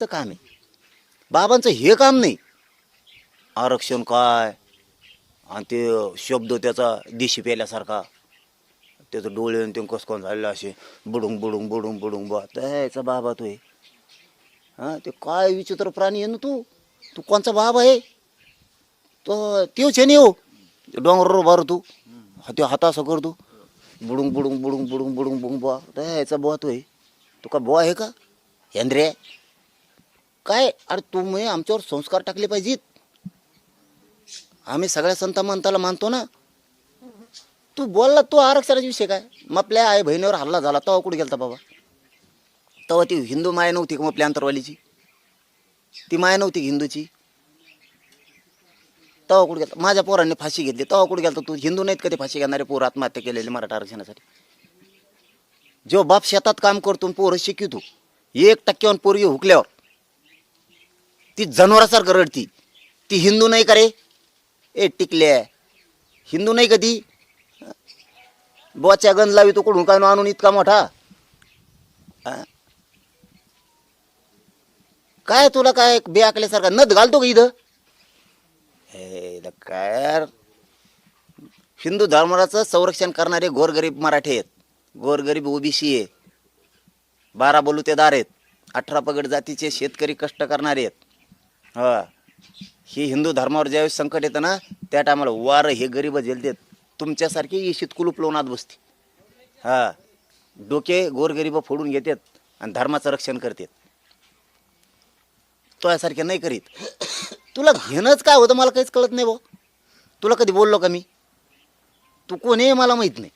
चं काम आहे. बाबांचं हे काम नाही. आरक्षण काय? आणि ते शब्द त्याचा दिशी पेल्यासारखा. त्याचं डोळे आणि ते कसं झालेलं असे. बुडुंग बुडुंग बुडुंग बुडूंग बा. त्याचा बाबा तो आहे. हां ते काय विचित्र प्राणी आहे ना तू? तू कोणचा बाबा आहे? तो तेच आहे ना हो डोंगरावर भर तू. ते हाता असं कर तू. बुडूंग बुडूंग बुडुंग बुडुंग बुडुंग बुडुंग बुवा त्याचा बुवा तो आहे. तू का बुवा आहे का? हेंद्रे काय? अरे तुम्ही आमच्यावर संस्कार टाकले पाहिजेत. आम्ही सगळ्या संत मंताला मानतो ना. तू बोलला तो आरक्षणाचा विषय काय? मग आपल्या आई बहिणीवर हल्ला झाला तेव्हा कुठे गेलता बाबा? तेव्हा ती हिंदू माया नव्हती का मग आपल्या अंतरवालीची? ती माया नव्हती हिंदूची? तेव्हा कुठे गेला माझ्या पोरांनी फाशी घेतली. तेव्हा कुठे गेला तू? हिंदू नाहीत का ते फाशी घेणारे पोर आत्महत्या केलेली मराठा आरक्षणासाठी? जो बाप शेतात काम करतो पोरं शिकवतो एक टक्क्यावर पोरगी हुकल्यावर ती जनावरासारखं रडती. ती हिंदू नाही का रे? ए टिकल्या. हिंदू नाही कधी? ती बोच्या गंज लावी तो कुठून काय आणून इतका मोठा? काय तुला काय बेआकल्यासारखा नद घालतो का इथं? हे काय हिंदू धर्माचं संरक्षण करणारे गोरगरीब मराठी आहेत. गोरगरीब ओबीसी आहे. बारा बलुतेदार आहेत. अठरा पगड जातीचे शेतकरी कष्ट करणारे आहेत. हा. ही हिंदू धर्मावर ज्यावेळेस संकट येतं ना त्या टायमाला वार हे गरीब झेलतात. तुमच्यासारखी येशीत कुलूप लोणात बसते. हा. डोके गोरगरीब फोडून घेतात आणि धर्माचं रक्षण करतात. तो यासारखे नाही करीत. तुला घेणंच काय होतं मला काहीच कळत नाही भाऊ तुला कधी बोललो का मी? तू कोणीही मला माहीत नाही.